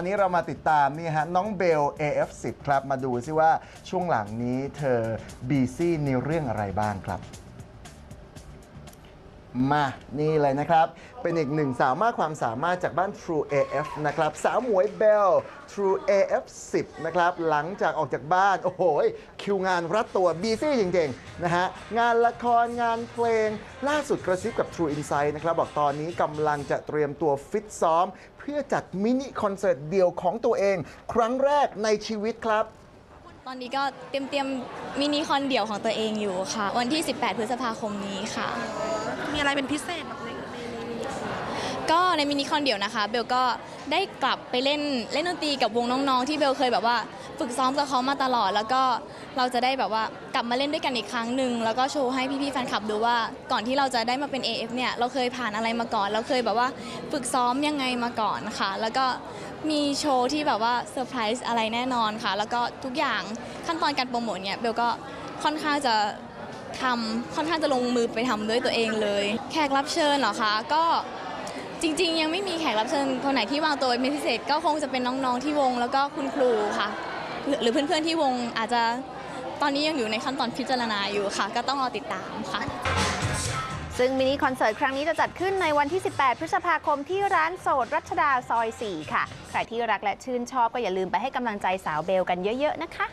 อนนี้เรามาติดตามนี่ฮะน้องเบล AF10 ครับ มาดูซิว่าช่วงหลังนี้เธอบีซี่ในเรื่องอะไรบ้างครับ มานี่เลยนะครับ เป็นอีกหนึ่งสาวมากความสามารถจากบ้าน True AF นะครับ สาวหมวยเบล True AF 10 นะครับ หลังจากออกจากบ้าน โอ้โห คิวงานรัดตัวบีซี่จริงๆ นะฮะ งานละครงานเพลง ล่าสุดกระซิบกับ True Insight นะครับ บอกตอนนี้กำลังจะเตรียมตัวฟิตซ้อม เพื่อจัดมินิคอนเสิร์ตเดี่ยวของตัวเอง ครั้งแรกในชีวิตครับตอนนี้ก็เตรียมเตรียมมินิคอนเดี่ยวของตัวเองอยู่ค่ะ วันที่ 18 พฤษภาคมนี้ค่ะ มีอะไรเป็นพิเศษแบบในในในนี้ก็ในมินิคอนเดี่ยวนะคะ เบลก็ได้กลับไปเล่นเล่นดนตรีกับวงน้องๆ ที่เบลเคยแบบว่าฝึกซ้อมกับเขามาตลอด แล้วก็เราจะได้แบบว่ากลับมาเล่นด้วยกันอีกครั้งหนึ่งแล้วก็โชว์ให้พี่ๆแฟนคลับดูว่าก่อนที่เราจะได้มาเป็น AF เนี่ยเราเคยผ่านอะไรมาก่อน เราเคยแบบว่าฝึกซ้อมยังไงมาก่อนค่ะ แล้วก็มีโชว์ที่แบบว่าเซอร์ไพรส์อะไรแน่นอนค่ะ แล้วก็ทุกอย่างขั้นตอนการโปรโมทเนี่ยเบลก็ค่อนข้างจะ ทำค่อนข้างจะลงมือไปทำด้วยตัวเองเลย แขกรับเชิญเหรอคะก็จริง ๆ ยังไม่มีแขกรับเชิญคนไหนที่วางตัวเป็นพิเศษก็คงจะเป็นน้องๆที่วงแล้วก็คุณครูค่ะ หรือเพื่อนๆที่วงอาจจะตอนนี้ยังอยู่ในขั้นตอนพิจารณาอยู่ค่ะ ก็ต้องรอติดตามค่ะ ซึ่งมินิคอนเสิร์ตครั้งนี้จะจัดขึ้นในวันที่ 18 พฤษภาคมที่ร้านโสดรัชดาซอย 4 ค่ะ ใครที่รักและชื่นชอบก็อย่าลืมไปให้กำลังใจสาวเบลกันเยอะ ๆ นะคะ